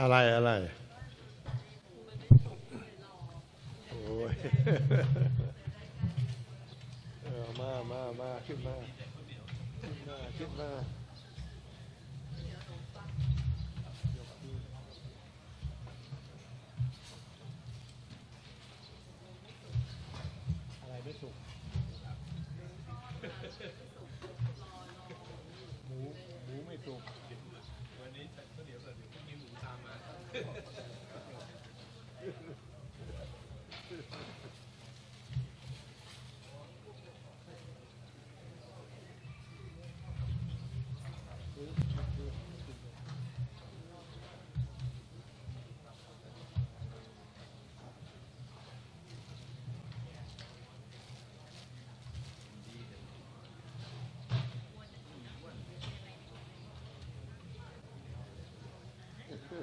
อะไรอะไรโอ้ยเออมามามาขึ้นมาขึ้นมาขึ้นมา อะไรไม่สุกหมู หมูไม่สุก วันนี้ก็เดี๋ยวเดี๋ยวมีหมูตามมา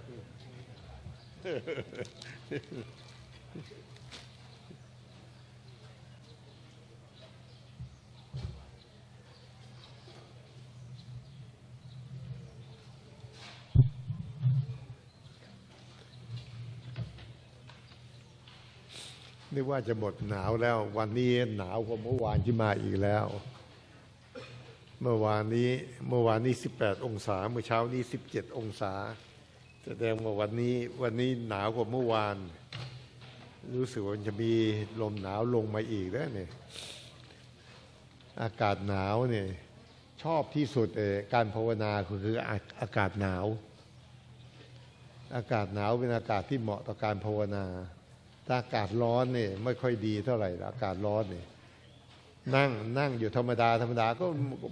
นึกว่าจะหมดหนาวแล้ว วันนี้หนาวกว่าเมื่อวานที่มาอีกแล้ว เมื่อวานนี้เมื่อวานนี้ 18 องศา เมื่อเช้านี้ 17 องศา แสดงว่าวันนี้วันนี้หนาวกว่าเมื่อวาน รู้สึกว่าจะมีลมหนาวลงมาอีกแล้วเนี่ยอากาศหนาวเนี่ยชอบที่สุดเออการภาวนาคืออาอากาศหนาว อากาศหนาวเป็นอากาศที่เหมาะต่อการภาวนาถ้าอากาศร้อนเนี่ยไม่ค่อยดีเท่าไหร่อากาศร้อนเนี่ย นั่งนั่งอยู่ธรรมดาธรรมดาก็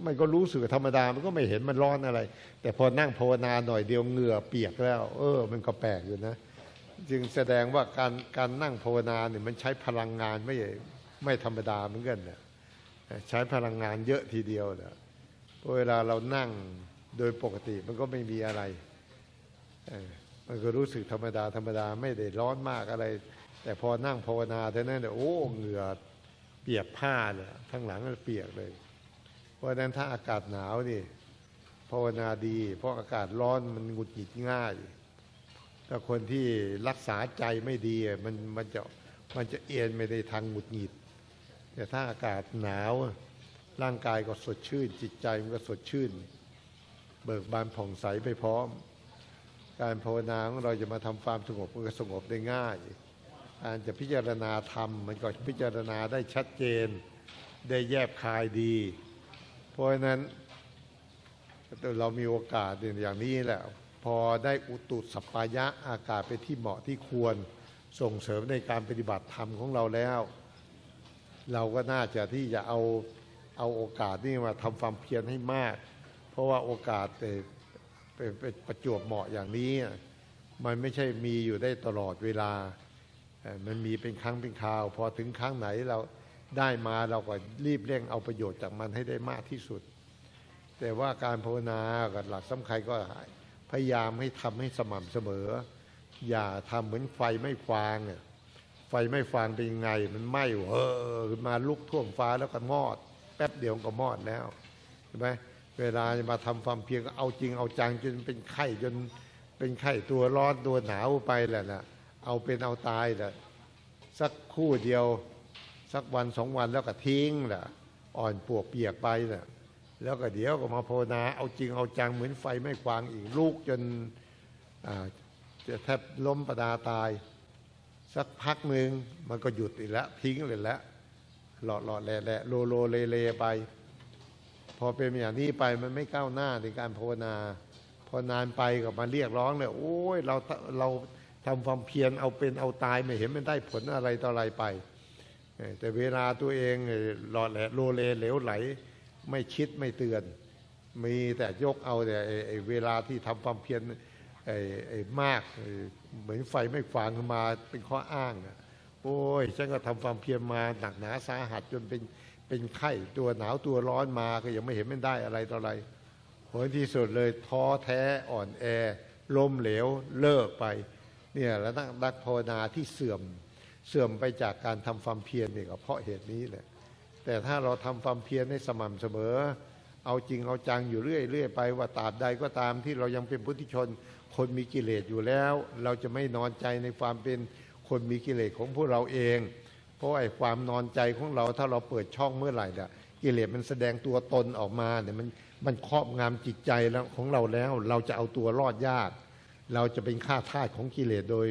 มันก็รู้สึกธรรมดา มันก็ไม่เห็นมันร้อนอะไร แต่พอนั่งภาวนาหน่อยเดียวเหงื่อเปียกแล้ว เออ มันก็แปลกอยู่นะ จึงแสดงว่าการการนั่งภาวนาเนี่ยมันใช้พลังงานไม่ไม่ธรรมดาเหมือนกันเนี่ยใช้พลังงานเยอะทีเดียวเนี่ยเพราะเวลาเรานั่งโดยปกติมันก็ไม่มีอะไรมันก็รู้สึกธรรมดาธรรมดาไม่ได้ร้อนมากอะไร แต่พอนั่งภาวนาเท่านั้นเนี่ยโอ้เหงื่อ เปียกผ้าเนี่ยทั้งหลังมันเปียกเลย เพราะฉะนั้นถ้าอากาศหนาวนี่ภาวนาดี เพราะอากาศร้อนมันหงุดหงิดง่ายถ้าคนที่รักษาใจไม่ดีมันมันจะมันจะเอียนไม่ได้ทางหงุดหงิด แต่ถ้าอากาศหนาวร่างกายก็สดชื่น จิตใจมันก็สดชื่น เบิกบานผ่องใสไปพร้อม การภาวนาของเราจะมาทำความสงบมันก็สงบได้ง่าย การจะพิจารณาธรรม มันก็พิจารณาได้ชัดเจน ได้แยบคายดี เพราะฉะนั้นเรามีโอกาสอย่างนี้แหละพอได้อุตุสัปปายะอากาศไปที่เหมาะที่ควรส่งเสริมในการปฏิบัติธรรมของเราแล้ว เราก็น่าจะที่จะเอาเอาโอกาสนี้มาทำความเพียรให้มาก เพราะว่าโอกาสเป็นเป็นประจวบเหมาะอย่างนี้ มันไม่ใช่มีอยู่ได้ตลอดเวลา มันมีเป็นครั้งเป็นคราว พอถึงครั้งไหนเราได้มาเราก็รีบเร่งเอาประโยชน์จากมันให้ได้มากที่สุด แต่ว่าการภาวนากับหลักสำคัญก็พยายามให้ทำให้สม่ำเสมอ อย่าทำเหมือนไฟไม่ฟางอะไฟไม่ฟางเป็นยังไง มันไหม้เออมาลุกท่วมฟ้าแล้วก็มอด แป๊บเดียวก็มอดแล้วใช่ไหมเวลาจะมาทำความเพียรก็เอาจริงเอาจังจนเป็นไข้จนเป็นไข้ตัวร้อนตัวหนาวไปแหละนะ เอาเป็นเอาตายแหละสักคู่เดียว สักวันสองวันแล้วก็ทิ้งแหละอ่อนปวกเปียกไปแหละแล้วก็เดี๋ยวก็มาภาวนา เอาจริงเอาจังเหมือนไฟไม่ควางอีกลูกจนจะแทบล้มประดาตาย สักพักหนึ่งมันก็หยุดอีกแล้ว ทิ้งเลยแล้วหลอดหลอดแหละแหละโลโลเลเลไป พอเป็นอย่างนี้ไปมันไม่ก้าวหน้าในการภาวนา พอนานไปก็มาเรียกร้องเลยโอ้ยเราเรา ทำความเพียรเอาเป็นเอาตายไม่เห็นมันได้ผลอะไรต่ออะไรไป แต่เวลาตัวเองหลอดแหลโลเลเหลวไหล ไม่คิดไม่เตือน มีแต่ยกเอาแต่เวลาที่ทำความเพียรมากเหมือนไฟไม่ฟางมาเป็นข้ออ้างอะโอ้ยฉันก็ทำความเพียรมาหนักหนาสาหัสจนเป็นเป็นไข้ตัวหนาวตัวร้อนมาก็ยังไม่เห็นไมันได้อะไรต่ออะไรผลที่สุดเลยท้อแท้อ่อนแอล้มเหลวเลิกไป เนี่ยแล้วนักนักภาวนาที่เสื่อมเสื่อมไปจากการทำความเพียรเนี่ยก็เพราะเหตุนี้แหละแต่ถ้าเราทำความเพียรให้สม่ำเสมอ เอาจริงเอาจังอยู่เรื่อยเรื่อยไปว่าตราบใดก็ตามที่เรายังเป็นพุทธิชน คนมีกิเลสอยู่แล้ว เราจะไม่นอนใจในความเป็นคนมีกิเลสของพวกเราเอง เพราะไอ้ความนอนใจของเราถ้าเราเปิดช่องเมื่อไหร่เนี่ยกิเลสมันแสดงตัวตนออกมาเนี่ยมันมันครอบงำจิตใจแล้วของเราแล้ว เราจะเอาตัวรอดยาก เราจะเป็นข้าทาสของกิเลสโดย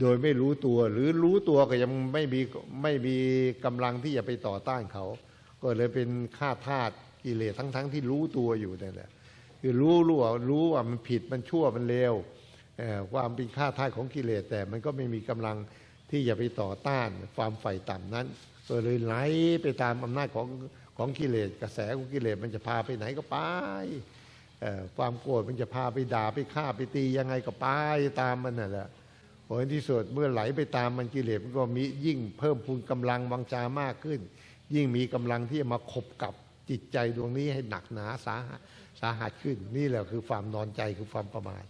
โดยไม่รู้ตัว หรือรู้ตัวก็ยังไม่มีไม่มีกำลังที่จะไปต่อต้านเขา ก็เลยเป็นข้าทาสกิเลสทั้งๆทที่รู้ตัวอยู่นั่นแหละคือรู้รู้ว่ารู้ว่ามันผิดมันชั่วมันเลวเอ่อความเป็นข้าทาสของกิเลสแต่มันก็ไม่มีกำลังที่จะไปต่อต้านความใฝ่ต่ำนั้นก็เลยไหลไปตามอำนาจของของกิเลสกระแสของกิเลสมันจะพาไปไหนก็ไป ความโกรธมันจะพาไปด่าไปฆ่าไปตียังไงก็ไปตามมันนั่นแหละผลที่สุดเมื่อไหลไปตามมันกิเลสมันก็มียิ่งเพิ่มพูนกำลังวังจามากขึ้น ยิ่งมีกำลังที่จะมาขบกับจิตใจดวงนี้ให้หนักหนาสาหัสสาหัสขึ้น นี่แหละคือความนอนใจคือความประมาท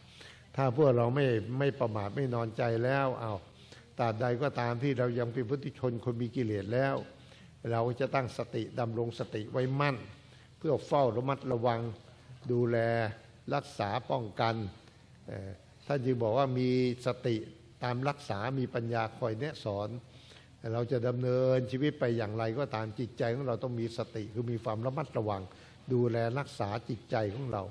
ถ้าพวกเราไม่ไม่ประมาทไม่นอนใจแล้วเอาตราบใดก็ตามที่เรายังเป็นพุทธิชนคนมีกิเลสแล้ว เราจะตั้งสติดำรงสติไว้มั่น เพื่อเฝ้าระมัดระวัง ดูแลรักษาป้องกันท่านจึงบอกว่ามีสติตามรักษามีปัญญาคอยแนะสอน เราจะดำเนินชีวิตไปอย่างไรก็ตามจิตใจของเราต้องมีสติคือมีความระมัดระวัง ดูแลรักษาจิตใจของเรา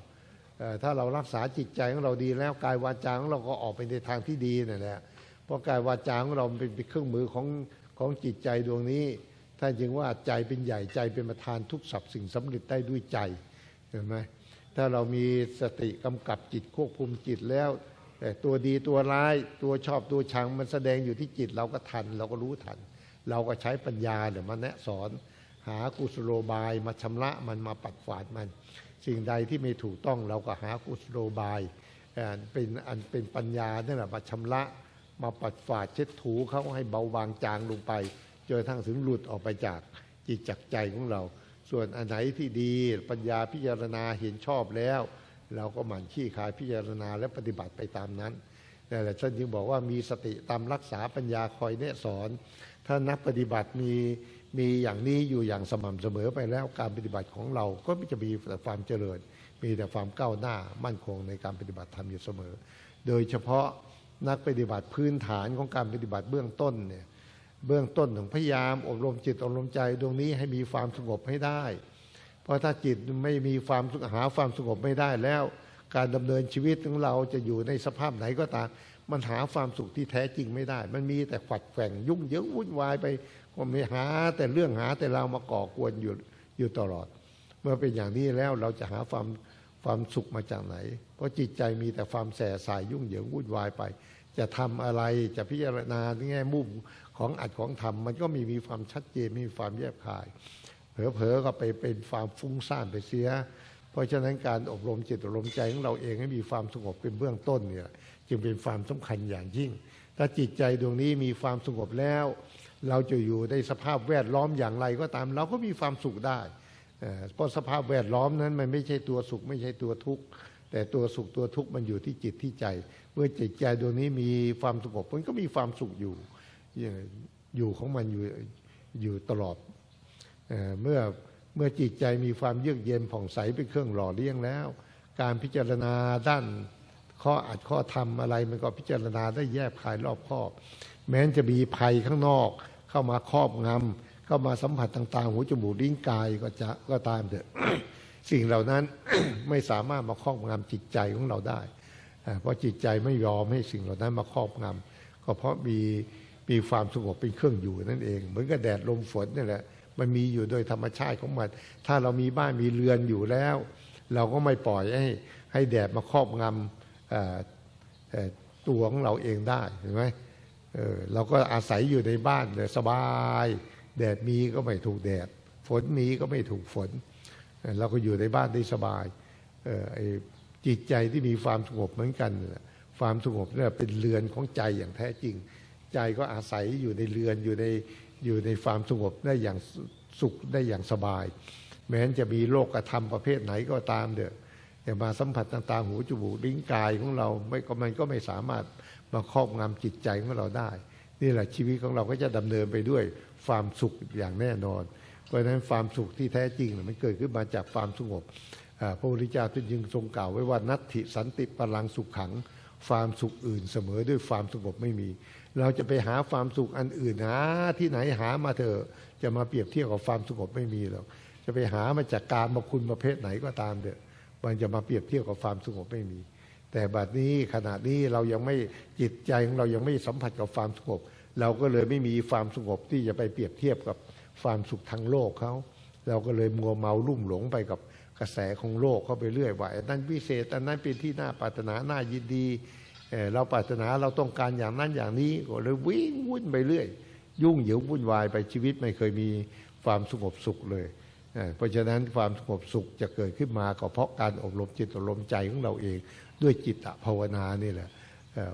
ถ้าเรารักษาจิตใจของเราดีแล้วกายวาจาของเราก็ออกไปในทางที่ดีนั่นแหละเพราะกายวาจาของเราเป็นเครื่องมือของของจิตใจดวงนี้ท่านจึงว่าใจเป็นใหญ่ใจเป็นประธานทุกสรรพสิ่งสำเร็จได้ด้วยใจเห็นไหม ถ้าเรามีสติกำกับจิตควบคุมจิตแล้ว แต่ตัวดีตัวร้ายตัวชอบตัวชังมันแสดงอยู่ที่จิตเราก็ทัน เราก็รู้ทัน เราก็ใช้ปัญญาเดี๋ยวมาแนะสอน หากุศโลบายมาชำระมันมาปัดฝาดมัน สิ่งใดที่ไม่ถูกต้องเราก็หากุศโลบายเป็นอันเป็นปัญญาเนั่นแหละมาชำระมาปัดฝาดเช็ดถูเขาให้เบาบางจางลงไปจนกระทั่งถึงหลุดออกไปจากจิตจากใจของเรา ส่วนอันไหนที่ดีปัญญาพิจารณาเห็นชอบแล้ว เราก็หมั่นขี้คายพิจารณาและปฏิบัติไปตามนั้นนั่นแหละท่านจึงบอกว่ามีสติตามรักษาปัญญาคอยแนะสอน ถ้านักปฏิบัติมีมีอย่างนี้อยู่อย่างสม่ำเสมอไปแล้วการปฏิบัติของเราก็จะมีแต่ความเจริญ มีแต่ความก้าวหน้ามั่นคงในการปฏิบัติธรรมอยู่เสมอ โดยเฉพาะนักปฏิบัติพื้นฐานของการปฏิบัติเบื้องต้นเนี่ย เบื้องต้นของพยายามอบรมจิตอบรมใจดวงนี้ให้มีความสงบให้ได้ เพราะถ้าจิตไม่มีความหาความสงบไม่ได้แล้ว การดำเนินชีวิตของเราจะอยู่ในสภาพไหนก็ตาม มันหาความสุขที่แท้จริงไม่ได้ มันมีแต่ขัดแฝงยุ่งเหยิงวุ่นวายไปก็ไม่หาแต่เรื่องหาแต่เรามาก่อกวนอยู่อยู่ตลอด เมื่อเป็นอย่างนี้แล้วเราจะหาความความสุขมาจากไหน เพราะจิตใจมีแต่ความแสสายยุ่งเหยิงวุ่นวายไป จะทำอะไรจะพิจารณาแง่มุม ของอัดของธรรมมันก็มีมีความชัดเจนมีความแยบคาย เผลอๆก็ไปเป็นความฟุ้งซ่านไปเสีย เพราะฉะนั้นการอบรมจิตอบรมใจของเราเองให้มีความสงบเป็นเบื้องต้นเนี่ยจึงเป็นความสำคัญอย่างยิ่ง ถ้าจิตใจดวงนี้มีความสงบแล้ว เราจะอยู่ในสภาพแวดล้อมอย่างไรก็ตาม เราก็มีความสุขได้เอ่อเพราะสภาพแวดล้อมนั้นมันไม่ใช่ตัวสุขไม่ใช่ตัวทุกข์แต่ตัวสุขตัวทุกข์มันอยู่ที่จิตที่ใจ เมื่อจิตใจดวงนี้มีความสงบมันก็มีความสุขอยู่ อยู่ของมันอยู่อยู่ตลอดเอเมื่อเมื่อจิตใจมีความเยือกเย็นผ่องใสเป็นเครื่องหล่อเลี้ยงแล้ว การพิจารณาด้านข้ออัดข้อธรรมอะไร มันก็พิจารณาได้แยบคายรอบครอบ แม้จะมีภัยข้างนอก เข้ามาครอบงำเข้ามาสัมผัสต่างๆหูจมูกลิ้นกายก็จะก็ตามเถอะสิ่งเหล่านั้นไม่สามารถมาครอบงำจิตใจของเราได้ เพราะจิตใจไม่ยอมให้สิ่งเหล่านั้นมาครอบงำก็เพราะมี มีความสงบเป็นเครื่องอยู่นั่นเอง เหมือนกับแดดลมฝนนี่แหละ มันมีอยู่โดยธรรมชาติของมัน ถ้าเรามีบ้านมีเรือนอยู่แล้ว เราก็ไม่ปล่อยให้ให้แดดมาครอบงำตัวของเราเองได้เห็นไหมเเราก็อาศัยอยู่ในบ้านเลยสบาย แดดมีก็ไม่ถูกแดด ฝนมีก็ไม่ถูกฝนเเราก็อยู่ในบ้านได้สบายจิตใจที่มีความสงบเหมือนกัน ความสงบนี่เป็นเรือนของใจอย่างแท้จริง ใจก็อาศัยอยู่ในเรือนอยู่ในอยู่ในความสงบได้อย่างสุขได้อย่างสบาย แม้นจะมีโลกธรรมประเภทไหนก็ตามเถอแต่มาสัมผัสต่างๆหูจมูกลิ้นกายของเราไม่ก็มันก็ไม่สามารถมาครอบงำจิตใจของเราได้ นี่แหละชีวิตของเราก็จะดำเนินไปด้วยความสุขอย่างแน่นอน เพราะฉะนั้นความสุขที่แท้จริงมันเกิดขึ้นมาจากความสงบพระพุทธเจ้าท่านจึงทรงกล่าวไว้ว่านัตถิสันติพลังสุขขัง ความสุขอื่นเสมอด้วยความสงบไม่มี เราจะไปหาความสุขอันอื่นหาที่ไหนหามาเถอะจะมาเปรียบเทียบกับความสงบไม่มีหรอกจะไปหามาจากการมาคุณประเภทไหนก็ตามเถอะมันจะมาเปรียบเทียบกับความสงบไม่มี แต่บัดนี้ขณะนี้เรายังไม่จิตใจของเรายังไม่สัมผัสกับความสงบ เราก็เลยไม่มีความสงบที่จะไปเปรียบเทียบกับความสุขทางโลกเขา เราก็เลยมัวเมาลุ่มหลงไปกับกระแสของโลกเข้าไปเรื่อยว่าอันนั้นพิเศษอันนั้นเป็นที่น่าปรารถนาน่ายินดีเราปรารถนาเราต้องการอย่างนั้นอย่างนี้ก็เลยวิ่งวุ่นไปเรื่อย ยุ่งเหยิงวุ่นวายไปชีวิตไม่เคยมีความสงบสุขเลย เพราะฉะนั้นความสงบสุขจะเกิดขึ้นมาก็เพราะการอบรมจิตอบรมใจของเราเอง ด้วยจิตตภาวนานี่แหละ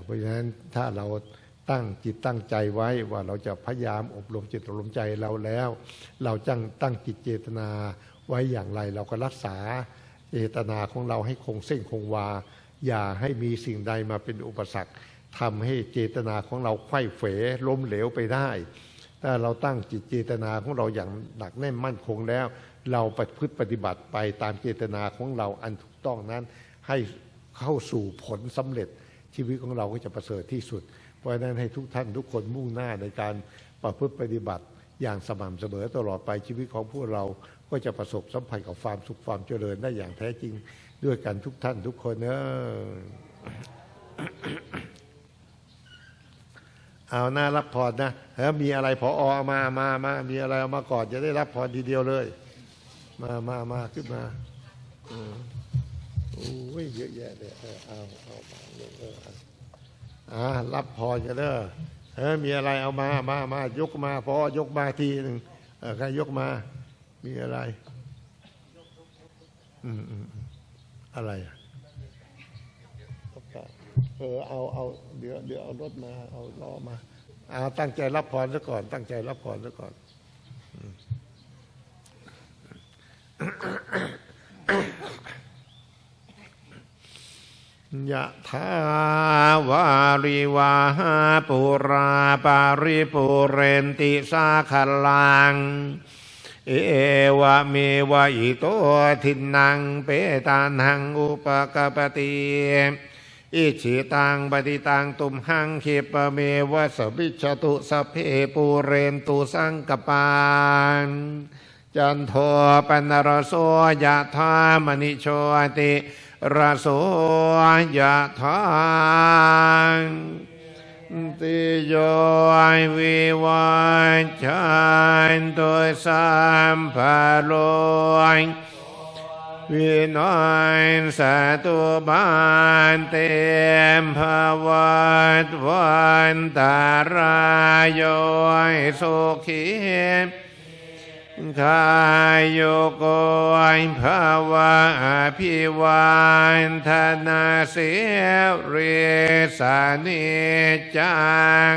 เพราะฉะนั้นถ้าเรา ตั้งจิตตั้งใจไว้ว่าเราจะพยายามอบรมจิตอบรมใจเราแล้ว เราจังตั้งจิตเจตนาไว้อย่างไร เราก็รักษาเจตนาของเราให้คงเส้นคงวา อย่าให้มีสิ่งใดมาเป็นอุปสรรคทำให้เจตนาของเราไข้เขวล้มเหลวไปได้ถ้าเราตั้งจิตเจตนาของเราอย่างหนักแน่นมั่นคงแล้ว เราปฏิพฤติปฏิบัติไปตามเจตนาของเราอันถูกต้องนั้น ให้เข้าสู่ผลสำเร็จชีวิตของเราก็จะประเสริฐที่สุด เพราะฉะนั้นให้ทุกท่านทุกคนมุ่งหน้าในการประพฤติปฏิบัติอย่างสม่ำเสมอตลอดไปชีวิตของพวกเราก็จะประสบสัมผัสกับความสุขความเจริญได้อย่างแท้จริงด้วยกันทุกท่านทุกคนเนอะเอาหน้ารับพรนะเออมีอะไรพอเอามามามามีอะไรเอามาก่อนจะได้รับพรทีเดียวเลย มามามาขึ้นมาอืมโอ้ยเยอะแยะเลยเออเอาเอามาเออเอ่ารับพรกันเด้อเออมีอะไรเอามามามายกมาพอยกมาทีหนึ่งเออใครยกมา มีอะไร อืมอืมอะไรอะเออเอาเอาเดี๋ยวเดี๋ยวเอารถมา เอาล้อมาเอาตั้งใจรับพรซะก่อน ตั้งใจรับพรซะก่อน ยะถาวาริวาหาปุราปาริปุเรนติสาคลัง เอวะเมวะอิโตทินังเปตานังอุปกปติอิชิตังปฏิตังตุมหังเคปเมวะสวิชตุสเพปูเรนตุสังกปานจันโทปนรโสยะธามณิโชติ ระโสยะธางติโยวิวัชชันตุสัมภโลวินัยสตุบานเตมภวัตวันตารายโยสุขี กายโยโกยภาวะอภิวันธนาเสรีสานิจัง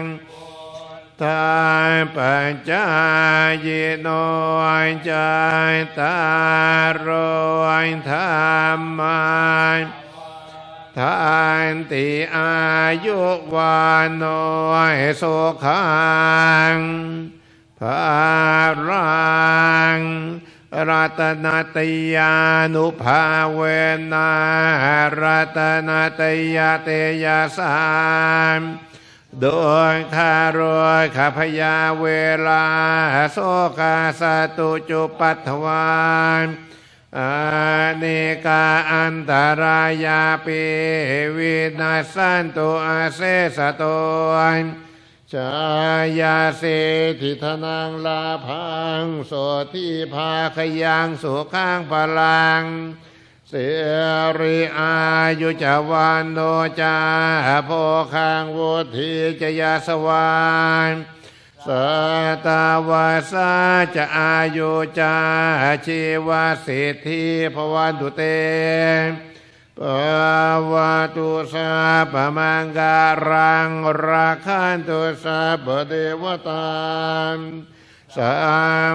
ทานปัญจายโนยใจตารอยธรรมานทานติอายุวานโนยสุขัง ภารังรัตนตยานุภาเวนะรัตนตยาเตยาสามโดยคารอยข้าพยาเวลาโสกาสตุจุปัตถวานอเนกาอันตรายาปิวินาสันตุอาเสสตน ชายาเสทิธนังลาพังโสทิภาขยังสุขังพลัง เสริอายุจวันโนจาโพคังวุธิจยาสวานสตาวาสาจะอายุจาชีวาสิทธิภวันตุเต ปวาตุสาปมังการังราคันตุสาปเดวตามสั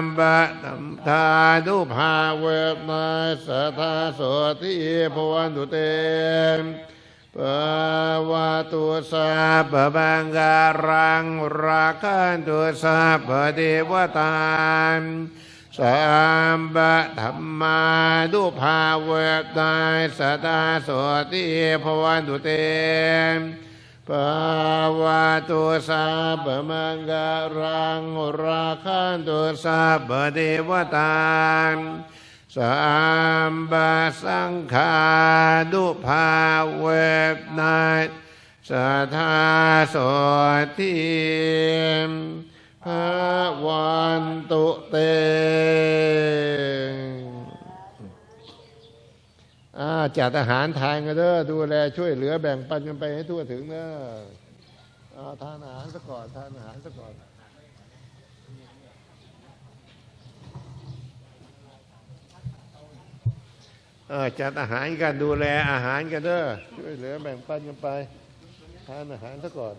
มปะตัมทาดุภาเวนัสทาโสติภวันตุเตปวาตุสาปมังการังราคันตุสาปเดวตาม สัมปะธรรมาดุภาเวกนายสตาโสติภวันตุเตปาวาตุสาบมังกรังราคันตุสาบเดวตานสัมปะสังฆาดุภาเวกนายสทาโสติ ภาวันตุเตอาจัดอาหารทานกันเด้อดูแลช่วยเหลือแบ่งปันกันไปให้ทั่วถึงเด้ออทานอาหารซะก่อนทานอาหารซะก่อนออจัดอาหารกันดูแลอาหารกันเด้อช่วยเหลือแบ่งปันกันไปทานอาหารซะก่อน